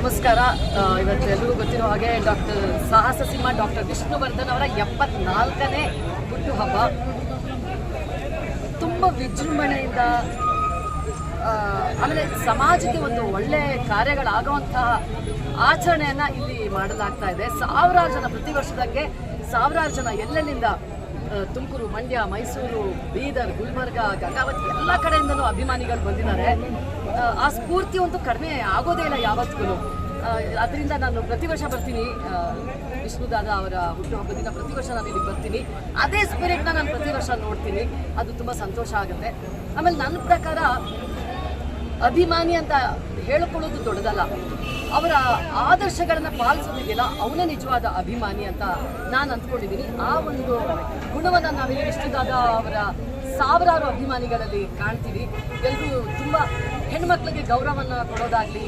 ನಮಸ್ಕಾರ. ಇವತ್ತು ಎಲ್ಲರಿಗೂ ಗೊತ್ತಿರೋ ಹಾಗೆ ಡಾಕ್ಟರ್ ಸಾಹಸ ಸಿಂಹ, ಡಾಕ್ಟರ್ ವಿಷ್ಣುವರ್ಧನ್ ಅವರ ಎಪ್ಪತ್ನಾಲ್ಕನೇ ಹುಟ್ಟುಹಬ್ಬ. ತುಂಬ ವಿಜೃಂಭಣೆಯಿಂದ ಆಮೇಲೆ ಸಮಾಜಕ್ಕೆ ಒಂದು ಒಳ್ಳೆ ಕಾರ್ಯಗಳಾಗುವಂತಹ ಆಚರಣೆಯನ್ನು ಇಲ್ಲಿ ಮಾಡಲಾಗ್ತಾ ಇದೆ. ಸಾವಿರಾರು ಜನ ಪ್ರತಿ ವರ್ಷದಂಗೆ ಸಾವಿರಾರು ಜನ ಎಲ್ಲೆಲ್ಲಿಂದ ತುಮಕೂರು ಮಂಡ್ಯ ಮೈಸೂರು ಬೀದರ್ ಗುಲ್ಬರ್ಗ ಗಂಗಾವತಿ ಎಲ್ಲ ಕಡೆಯಿಂದಲೂ ಅಭಿಮಾನಿಗಳು ಬಂದಿದ್ದಾರೆ. ಆ, ಸ್ಫೂರ್ತಿ ಅಂತೂ ಕಡಿಮೆ ಆಗೋದೇ ಇಲ್ಲ ಯಾವತ್ತಿಗೂ. ಅದರಿಂದ ನಾನು ಪ್ರತಿ ವರ್ಷ ಬರ್ತೀನಿ. ವಿಷ್ಣುದಾದ ಅವರ ಹುಟ್ಟುಹಬ್ಬ ದಿನ ಪ್ರತಿ ವರ್ಷ ನಾನು ಇಲ್ಲಿಗೆ ಬರ್ತೀನಿ. ಅದೇ ಸ್ಪಿರಿಟ್ನ ನಾನು ಪ್ರತಿ ವರ್ಷ ನೋಡ್ತೀನಿ. ಅದು ತುಂಬ ಸಂತೋಷ ಆಗುತ್ತೆ. ಆಮೇಲೆ ನನ್ನ ಪ್ರಕಾರ ಅಭಿಮಾನಿ ಅಂತ ಹೇಳ್ಕೊಳ್ಳೋದು ದೊಡ್ಡದಲ್ಲ. ಅವರ ಆದರ್ಶಗಳನ್ನ ಪಾಲಿಸೋದಿದೆಯಲ್ಲ, ಅವನೇ ನಿಜವಾದ ಅಭಿಮಾನಿ ಅಂತ ನಾನು ಅಂದ್ಕೊಂಡಿದ್ದೀನಿ ಆ ಒಂದು ಗುಣವನ್ನು ನಾವಿಲ್ಲಿ ಇಷ್ಟದಾದ ಅವರ ಸಾವಿರಾರು ಅಭಿಮಾನಿಗಳಲ್ಲಿ ಕಾಣ್ತೀವಿ. ಎಲ್ಲರೂ ತುಂಬ ಹೆಣ್ಮಕ್ಳಿಗೆ ಗೌರವವನ್ನು ಕೊಡೋದಾಗ್ಲಿ